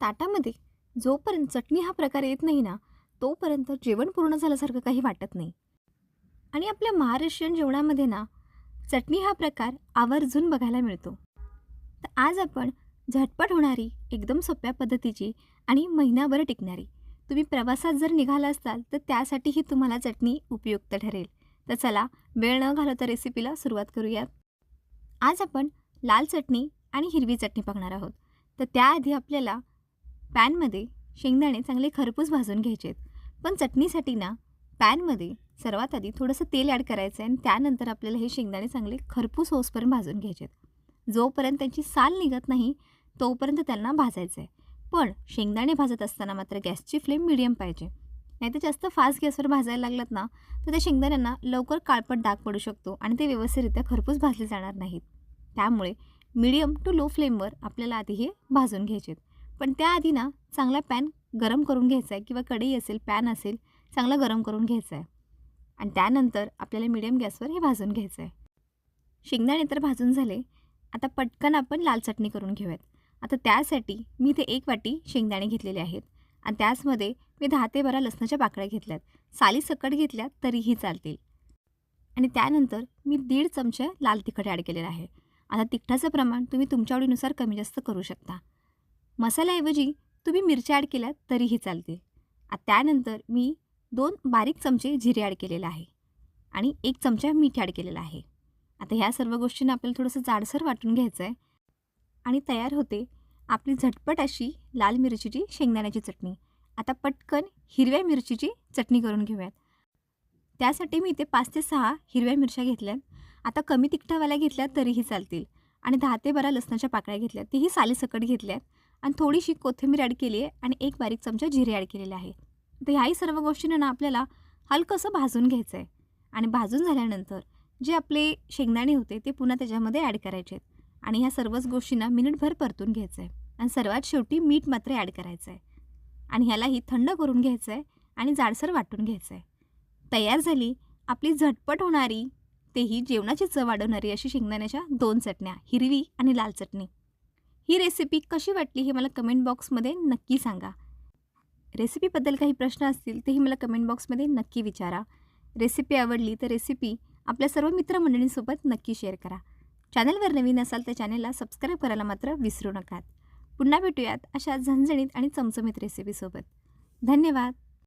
ताटामध्ये. जोपर्यंत चटणी हा प्रकार येत नाही ना तोपर्यंत जेवण पूर्ण झाल्यासारखं काही वाटत नाही. आणि आपल्या महाराष्ट्रीयन जेवणामध्ये ना चटणी हा प्रकार आवर्जून बघायला मिळतो. तर आज आपण झटपट होणारी एकदम सोप्या पद्धतीची आणि महिनाभर टिकणारी तुम्ही प्रवासात जर निघाला असाल तर त्यासाठीही तुम्हाला चटणी उपयुक्त ठरेल. तर चला वेळ न घालवता रेसिपीला सुरुवात करूयात. आज आपण लाल चटणी आणि हिरवी चटणी बघणार आहोत. तर त्याआधी आपल्याला पॅनमध्ये शेंगदाणे चांगले खरपूस भाजून घ्यायचे आहेत पण चटणीसाठी ना पॅनमध्ये सर्वात आधी थोडंसं तेल ॲड करायचं आहे आणि त्यानंतर आपल्याला हे शेंगदाणे चांगले खरपूस होसपर्यंत भाजून घ्यायचे आहेत जोपर्यंत त्यांची साल निघत नाही तोपर्यंत त्यांना भाजायचं आहे पण शेंगदाणे भाजत असताना मात्र गॅसची फ्लेम मिडियम पाहिजे. नाही तर जास्त फास्ट गॅसवर भाजायला लागलात ना तर त्या शेंगदाण्यांना लवकर काळपट डाग पडू शकतो आणि ते व्यवस्थितरित्या खरपूस भाजले जाणार नाहीत. त्यामुळे मिडियम टू लो फ्लेमवर आपल्याला आधी हे भाजून घ्यायचे पण त्याआधी ना चांगला पॅन गरम करून घ्यायचा आहे किंवा कढई असेल पॅन असेल चांगला गरम करून घ्यायचा आहे. आणि त्यानंतर आपल्याला मिडियम गॅसवर हे भाजून घ्यायचं आहे. शेंगदाणे तर भाजून झाले. आता पटकन आपण लाल चटणी करून घेऊयात. आता त्यासाठी मी इथे एक वाटी शेंगदाणे घेतलेले आहेत. आणि त्याचमध्ये मी दहा ते बारा लसणाच्या पाकळ्या घेतल्यात. साली सकट घेतल्यात तरीही चालतील. आणि त्यानंतर मी दीड चमचे लाल तिखट ॲड केलेलं आहे. आता तिखटाचं प्रमाण तुम्ही तुमच्या आवडीनुसार कमी जास्त करू शकता. मसाल्याऐवजी तुम्ही मिरच्या ॲड केल्यात तरीही चालतील. त्यानंतर मी दोन बारीक चमचे जिरे ॲड केलेलं आहे आणि एक चमचा मीठ ॲड केलेला आहे. आता ह्या सर्व गोष्टींना आपल्याला थोडंसं जाडसर वाटून घ्यायचं आहे आणि तयार होते आपली झटपट अशी लाल मिरचीची शेंगदाण्याची चटणी. आता पटकन हिरव्या मिरचीची चटणी करून घेऊयात. त्यासाठी मी इथे पाच ते सहा हिरव्या मिरच्या घेतल्यात. आता कमी तिखटावाल्या घेतल्यात तरीही चालतील आणि दहा ते बारा लसणाच्या पाकळ्या घेतल्यात तेही सालीसकट घेतल्यात. आणि थोडीशी कोथिंबीर ॲड केली आहे आणि एक बारीक चमचा जिरे ॲड केलेले आहे. तर ह्याही सर्व गोष्टींना ना आपल्याला हलकंसं भाजून घ्यायचं आहे आणि भाजून झाल्यानंतर जे आपले शेंगदाणे होते ते पुन्हा त्याच्यामध्ये ॲड करायचे आहेत. आणि ह्या सर्वच गोष्टींना मिनिटभर परतून घ्यायचं आहे आणि सर्वात शेवटी मीठ मात्र ॲड करायचं आहे आणि ह्यालाही थंड करून घ्यायचं आहे आणि जाडसर वाटून घ्यायचं आहे तयार झाली आपली झटपट होणारी तेही जेवणाची चव वाढवणारी अशी शेंगदाण्याच्या दोन चटण्या हिरवी आणि लाल चटणी. ही रेसिपी कशी वाटली हे मला कमेंट बॉक्समध्ये नक्की सांगा. रेसिपीबद्दल काही प्रश्न असतील तेही मला कमेंट बॉक्समध्ये नक्की विचारा. रेसिपी आवडली तर रेसिपी आपल्या सर्व मित्रमंडळींसोबत नक्की शेअर करा. चॅनलवर नवीन असाल तर चॅनलला सबस्क्राईब करायला मात्र विसरू नका. पुन्हा भेटूयात अशा झणझणीत आणि चमचमीत रेसिपीसोबत धन्यवाद!